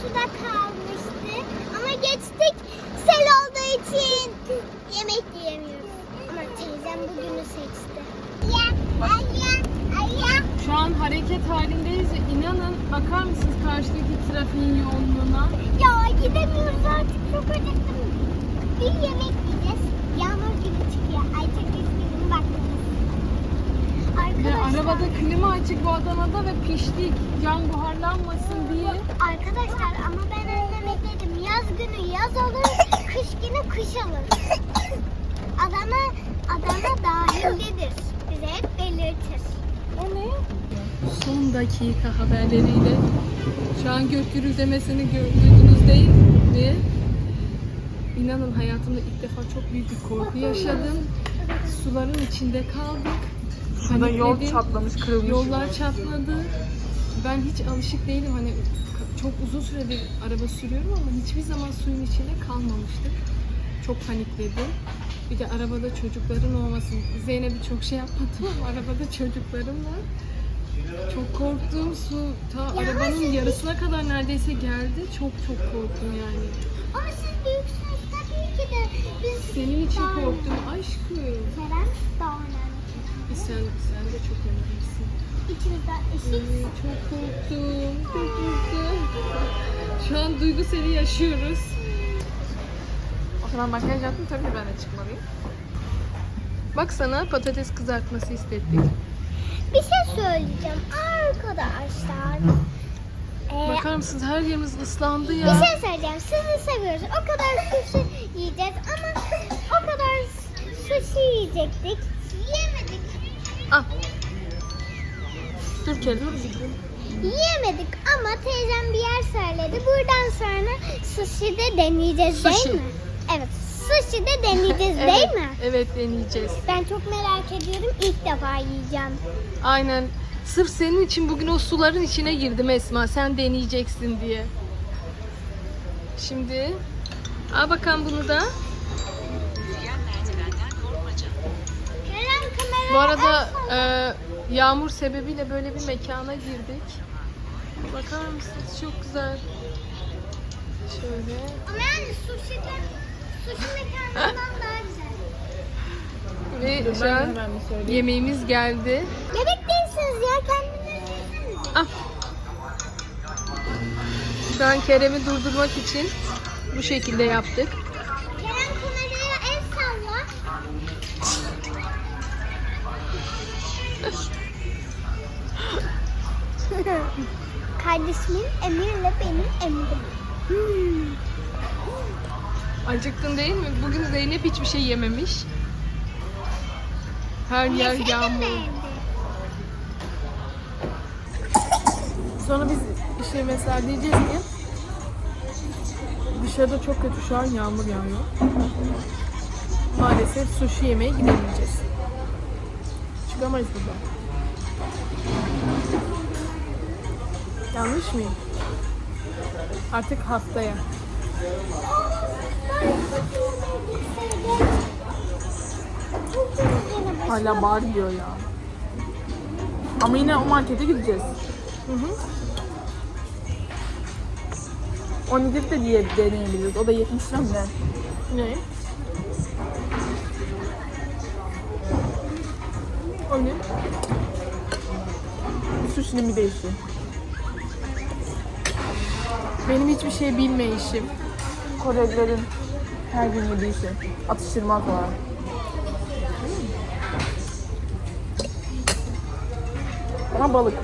suda kalmıştı. Ama geçtik sel olduğu için yemek yiyemiyoruz. Ama teyzem bugünü seçti. Ya, ya, ya. Şu an hareket halindeyiz. ve İnanın bakar mısınız karşıdaki trafiğin yoğunluğuna? Ya gidemiyoruz artık çok acıktım. Bir yemek yiyeceğiz. Yağmur gibi çıkıyor. Ay çok üzgünüm. Ve Arkadaşlar, arabada klima açık bu Adana'da ve piştik. Can buharlanmasın diye. arkadaşlar ama ben anneme dedim yaz günü yaz olur, kış günü kış olur. Adana, Adana dahildedir. Bize hep belirtir. O ne? Son dakika haberleriyle şu an gök gürültemesini duydunuz değil mi? İnanın hayatımda ilk defa çok büyük bir korku yaşadım. Suların içinde kaldık. Şurada yol Panikledim. çatlamış, kırılmış. Yollar çatladı. Ben hiç alışık değilim. Hani çok uzun süredir araba sürüyorum ama hiçbir zaman suyun içinde kalmamıştık. Çok panikledim. Bir de arabada çocukların olması. Zeynep'i çok şey yapmadım ama arabada çocuklarım var. Çok korktum. Su ta arabanın yarısına kadar neredeyse geldi. Çok çok korktum yani. Ama siz büyüksünüz tabii ki de. Biz Senin için korktum aşkım. Kerem daha. Sen, sen de çok önemlisin. İçimizde eşit. Ay, çok korktum. Çok korktum. Şu an duygu seni yaşıyoruz. O zaman makyaj yaptım tabii ki ben de çıkmalıyım. Bak sana patates kızartması istedik. Bir şey söyleyeceğim arkadaşlar. Ee, Bakar mısınız her yerimiz ıslandı bir ya. şey söyleyeceğim. Sizi seviyoruz. O kadar sushi yiyeceğiz ama o kadar sushi yiyecektik. Al. Kere. Yiyemedik ama teyzem bir yer söyledi. Buradan sonra sushi de deneyeceğiz Sushi. değil mi? Evet. Sushi de deneyeceğiz değil mi? Evet deneyeceğiz. Ben çok merak ediyorum. İlk defa yiyeceğim. Aynen. Sırf senin için bugün o suların içine girdim Esma. Sen deneyeceksin diye. Şimdi al bakalım bunu da. Bu arada e, yağmur sebebiyle böyle bir mekana girdik. Bakar mısınız? Çok güzel. Şöyle. Ama yani sushi'den, sushi mekanından daha güzel. Ve şu an yemeğimiz geldi. Bebek değilsiniz ya kendiniz yesiniz. Ah. Şu an Kerem'i durdurmak için bu şekilde yaptık. Kardeşimin Emir'le benim Emir'im. Hmm. Acıktın değil mi? Bugün Zeynep hiçbir şey yememiş. Her yer yağmur. Sonra biz işte mesela diyeceğiz ki dışarıda çok kötü şu an yağmur yağıyor. Maalesef sushi yemeye gidemeyeceğiz. Çıkamayız buradan. Yanlış mıyım? Artık haftaya. Hala bar diyor ya. Ama yine o markete gideceğiz. Hı hı. Onu gidip de diye deneyebiliriz. O da 70 lira mı ne? Ne? O ne? Sushi'nin bir değişi. Benim hiçbir şey bilmeyişim. Korelilerin her gün yediği şey. Atıştırmak olarak. Ama balık.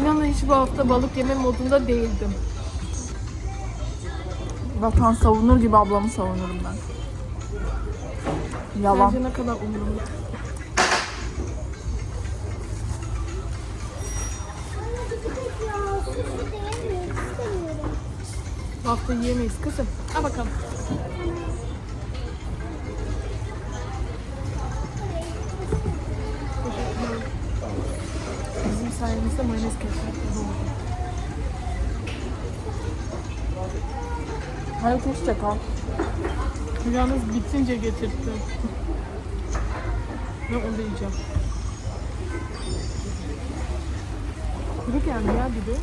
İnanın hiç bu hafta balık yeme modunda değildim. Vatan savunur gibi ablamı savunurum ben. Yalan. Sence ne kadar umurumda? Ya sushi de yemeyi istemiyorum. Bu hafta yiyemeyiz kızım. Al bakalım. Bizim sayemizde mayonez keşfetmedi oldu. Hayır çok sıcak al. Yalnız bitince getirtti. Ve onu da yiyeceğim. Kuru geldi ya bir de.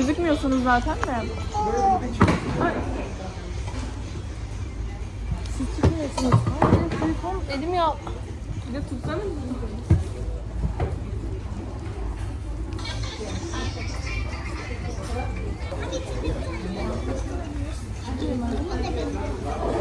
Gözükmüyorsunuz zaten de. Ay. Siz çıkmıyorsunuz. Telefon elim ya. Bir de tutsana. Ben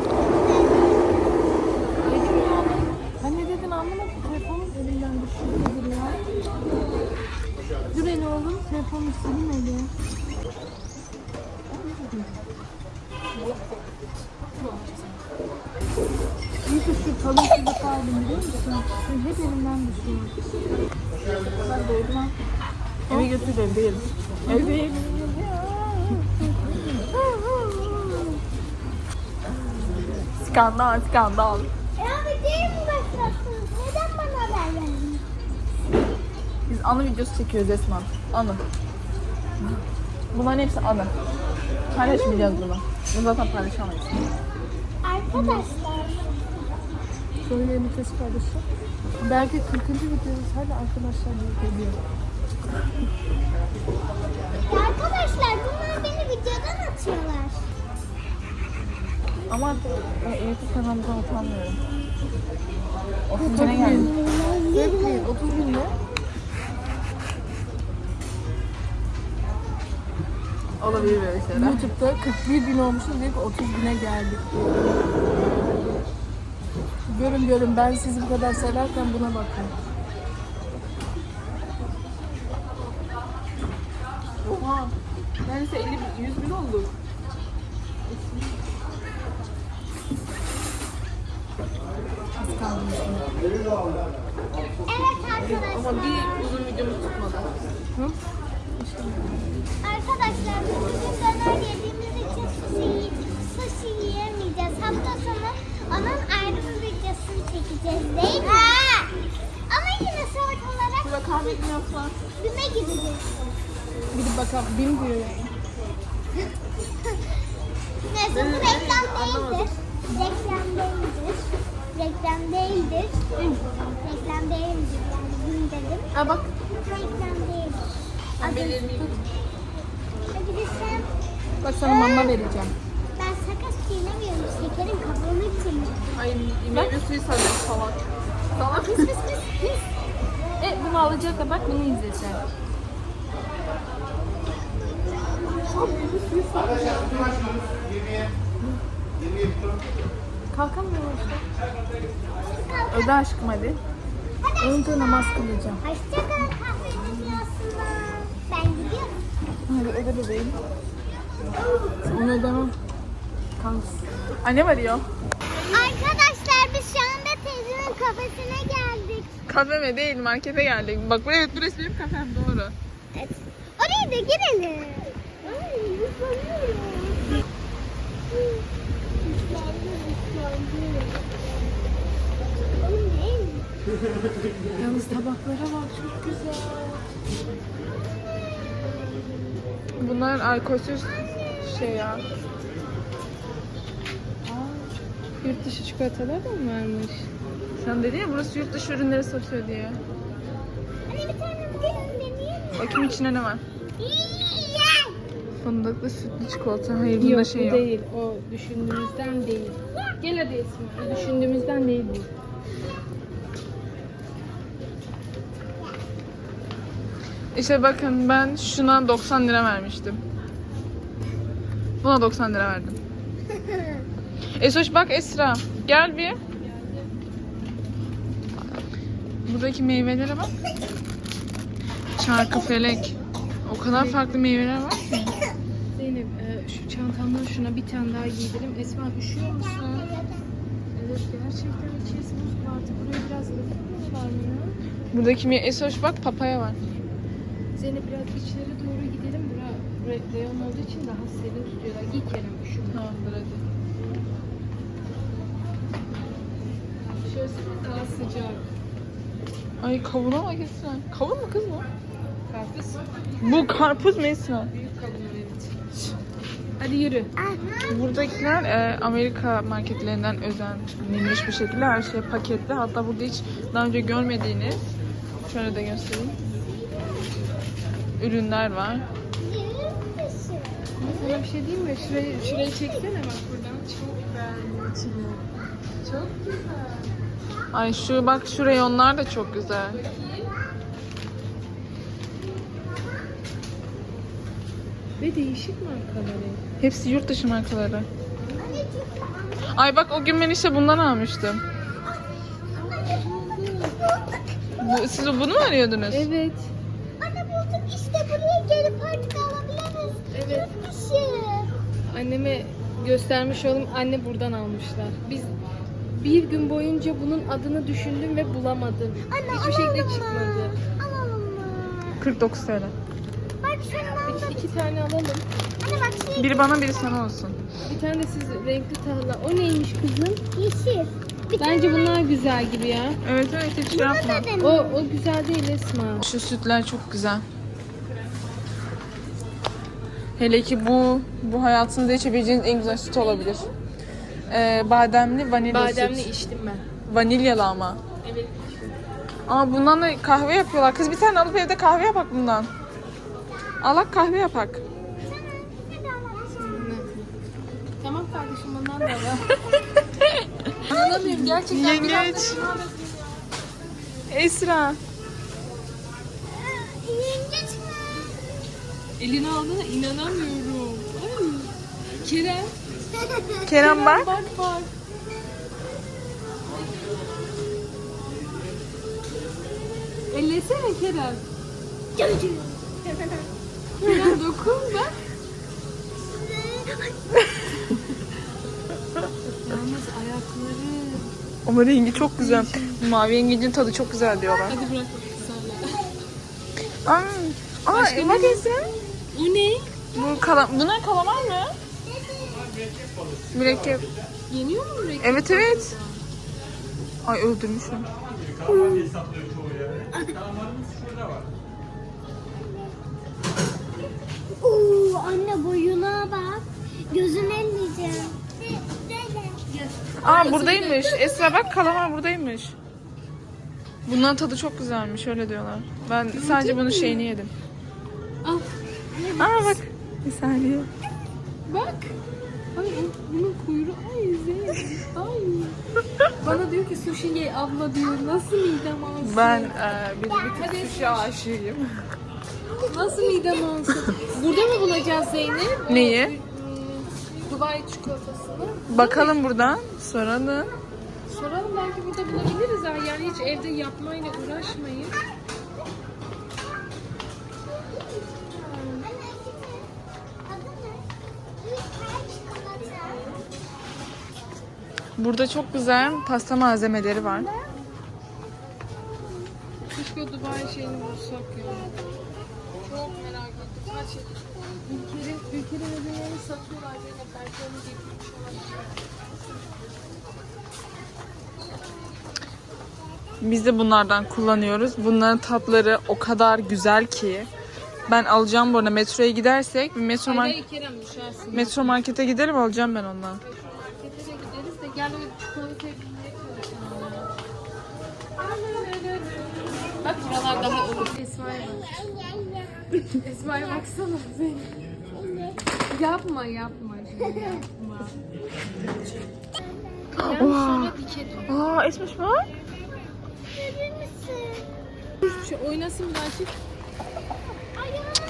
Ben. Eve götür ev değil. Ev değil. skandal, skandal. Ya videoyu mu başlattınız? Neden bana haber vermediniz? Biz anı videosu çekiyoruz Esma. Anı. Bunların hepsi anı. Paylaşmayacağız bunu. Bunu zaten paylaşamayız. Arkadaşlar. Şöyle bir paylaşacağım. Belki 40. videomuz hala arkadaşlar geliyor. Arkadaşlar bunlar beni videodan atıyorlar. Ama e, YouTube kanalımdan utanmıyorum. 30 bine geldik. Bekleyin 30 bin ne? Olabilir böyle şeyler. YouTube'da 41 bin olmuşuz deyip 30 bine geldik. Görün görün ben sizi bu kadar severken buna bakın. Oha. Neredeyse 50 bin, 100 bin oldu. Az kaldı şimdi. Evet arkadaşlar. Ama bir uzun videomuz tutmadı. Hı? Arkadaşlar biz bugün döner yediğimiz için sushi, sushi yiyemeyeceğiz. Hafta sonu videosunu çekeceğiz değil mi? Ama yine sonuç olarak kahve var. güme gideceğiz. Bir de bakalım bin diyor ya. Neyse bu reklam değildir. Reklam değildir. Reklam değildir. Reklam değildir yani gün dedim. Ha bak. Reklam değildir. Hadi, hadi biz sen, Bak sana mama vereceğim. Şekerin kabuğunu çiğniyorum. Ay meyve suyu sanırım salak. Salak. Pis pis pis pis. E bunu alacak da bak bunu izleyeceğim. Kalkamıyorum işte. Öde aşkım hadi. Önce namaz kılacağım. Dünyasında. Ben gidiyorum. Hadi öde bebeğim. Onu ödemem. Kalsın. Anne arıyor. Arkadaşlar biz şu anda teyzemin kafesine geldik. Kafeme değil markete geldik. Bak buraya evet burası benim kafem doğru. Evet. Oraya da girelim. Ay, ıslanıyorum. Yalnız tabaklara bak çok güzel. Bunlar alkolsüz şey ya. Yurt dışı çikolatalar da mı varmış? Sen dedi ya burası yurt dışı ürünleri satıyor diye. Anne bir tane gidelim deneyelim. Bakayım içinde ne var. Fındıklı sütlü çikolata. Hayır bunda Yok şey bu yok. değil. O düşündüğümüzden değil. Gel hadi Esma. O düşündüğümüzden değil bu. İşte bakın ben şuna 90 lira vermiştim. Buna 90 lira verdim. Esoş bak Esra. Gel bir. Buradaki meyvelere bak. Çarkı felek. O kadar farklı meyveler var ki. Zeynep e, şu çantamdan şuna bir tane daha giydirim. Esma üşüyor musun? Evet gerçekten içerisi buz vardı. Buraya biraz ılıtmıyorlar mı ya? Buradaki me Esoş bak papaya var. Zeynep biraz içeri doğru gidelim. Bura, bura reyon olduğu için daha serin tutuyorlar. Giy Kerem üşüme. Tamamdır hadi. Şöyle daha sıcak. Ay kavuna bak Esra. Kavun mu kız bu? Karpuz. Bu karpuz mu Esra? Büyük kavun evet. Hadi yürü. Buradakiler e, Amerika marketlerinden özenilmiş bir şekilde her şey paketli. Hatta burada hiç daha önce görmediğiniz şöyle de göstereyim. Ürünler var. Sana bir şey diyeyim mi? Şurayı, şurayı çeksene bak buradan. Çok beğendim. Çok güzel. Ay şu bak şu reyonlar da çok güzel. Ve değişik markaları. Hepsi yurt dışı markaları. Ay bak o gün ben işte bundan almıştım. Bu, siz bunu mu arıyordunuz? Evet. Anne buldum işte buraya gelip artık alabiliriz. Evet. Çok kişi. Anneme göstermiş oğlum anne buradan almışlar. Biz bir gün boyunca bunun adını düşündüm ve bulamadım. Anne Hiçbir şekilde alalım mı? çıkmadı. Alalım mı? 49 TL. Bak şundan da. İki, iki tane alalım. Anne bak şey Biri bana biri sana olsun. Bir tane de siz renkli tahla. O neymiş kızım? yeşil. Bir Bence bunlar güzel gibi ya. Evet evet hiç şey yapma. tane O o güzel değil Esma. Şu sütler çok güzel. Hele ki bu bu hayatınızda içebileceğiniz en güzel süt olabilir. Ee, bademli vanilya Bademli süt. içtim ben. Vanilyalı ama. Evet. Ama bundan da kahve yapıyorlar. Kız bir tane alıp evde kahve yapak bundan. Alak kahve yapak. Tamam kardeşim ondan da var. İnanamıyorum gerçekten. Yengeç. Esra. Yengeç mi? Elini aldığına inanamıyorum. Ay. Kerem. Kerem bak. Bak bak. Ellesene Kerem. Kerem dokun bak. Yalnız ayakları. Ama rengi çok güzel. Mavi yengecin tadı çok güzel diyorlar. Hadi bırak. Aa, aa Başka ne? O ne? Bu kala Bunlar kalamar mı? Mürekkep. Yeniyor mu mürekkep? Evet evet. Ay öldürmüşüm. Oo, anne boyuna bak. Gözünü elleyeceğim. Aa buradaymış. Esra bak kalamar buradaymış. Bunların tadı çok güzelmiş öyle diyorlar. Ben sadece bunun şeyini yedim. Al. Aa bak. Bir saniye. Bak. Ay o- bunun kuyruğu. Ay Zeynep. Ay. Bana diyor ki sushi ye abla diyor. Nasıl midem alsın? Ben e, bir, tık sushi aşığıyım. Nasıl midem alsın? Burada mı bulacağız Zeynep? O, Neyi? ım, Dubai çikolatasını. Bakalım buradan. Soralım. Soralım belki burada bulabiliriz ha. Yani hiç evde yapmayla uğraşmayın. Burada çok güzel pasta malzemeleri var. Keşke Dubai şeyini bulsak ya. Çok merak ettim. Kaç Ülkenin, ülkenin ürünlerini satıyorlar Zeynep. Belki onu getirmiş olabilir. Biz de bunlardan kullanıyoruz. Bunların tatları o kadar güzel ki. Ben alacağım bu arada metroya gidersek metro, mar- Hayır Kerem düşersin. metro markete giderim alacağım ben ondan. Markete de gideriz de gel çikolata. Bak buralar daha olur. Esma'ya bak. Esma'ya baksana Zeynep. Yapma yapma yapma. Yani dikelim. Aa Esmiş bak. Şu oynasın birazcık.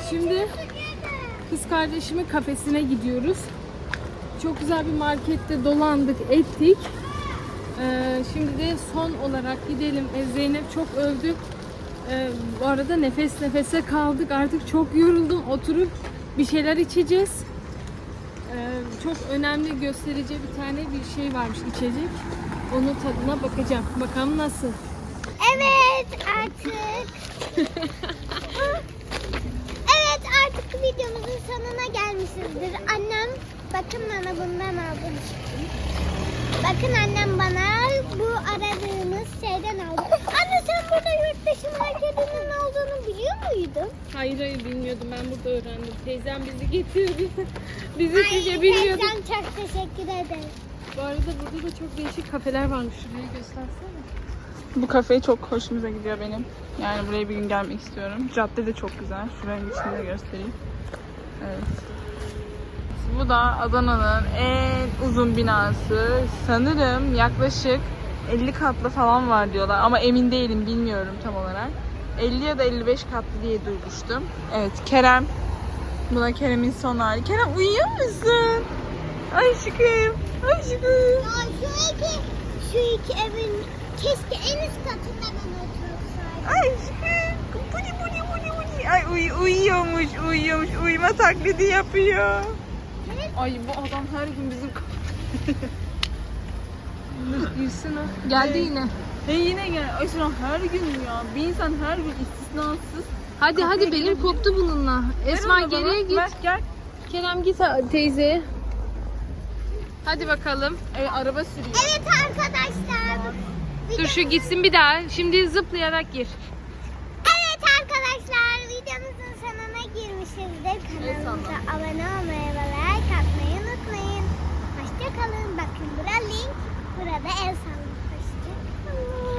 Şimdi kız kardeşimin kafesine gidiyoruz. Çok güzel bir markette dolandık, ettik. Ee, şimdi de son olarak gidelim. Ee, Zeynep çok övdü. Ee, bu arada nefes nefese kaldık. Artık çok yoruldum. Oturup bir şeyler içeceğiz. Ee, çok önemli gösterici bir tane bir şey varmış içecek. Onun tadına bakacağım. Bakalım nasıl. Evet artık. evet artık videomuzun sonuna gelmişizdir. Annem bakın bana bundan aldı. Bakın annem bana bu aradığınız şeyden aldı. Anne sen burada yurt dışı marketinin olduğunu biliyor muydun? Hayır hayır bilmiyordum. Ben burada öğrendim. Teyzem bizi getirdi. bizi sizce bilmiyorduk. Teyzem çok teşekkür ederim. Bu arada burada da çok değişik kafeler varmış. Şurayı göstersene. Bu kafe çok hoşumuza gidiyor benim. Yani buraya bir gün gelmek istiyorum. Cadde de çok güzel. Şuranın içini de göstereyim. Evet. Bu da Adana'nın en uzun binası. Sanırım yaklaşık 50 katlı falan var diyorlar ama emin değilim bilmiyorum tam olarak. 50 ya da 55 katlı diye duymuştum. Evet Kerem. Bu da Kerem'in son hali. Kerem uyuyor musun? Aşkım. Aşkım. Ya şu iki, şu iki evin keşke en üst katında ben otursaydım. Aşkım. Budi budi budi budi. Ay uy uyuyormuş uyuyormuş. Uyuma taklidi yapıyor. Ay bu adam her gün bizim Gülsün o. Geldi yine. He yine gel. Ay sen her gün ya. Bir insan her gün istisnasız. Hadi hadi belim koptu bununla. Esma onu bana. geriye git. Ver, gel. Kerem git ha- teyzeye. Hadi bakalım. Evet araba sürüyor. Evet arkadaşlar. Dur şu gitsin bir daha. Şimdi zıplayarak gir. Evet arkadaşlar videomuzun sonuna girmişizdir. Kanalımıza abone olmayı bakın bura link. Burada el sallayıp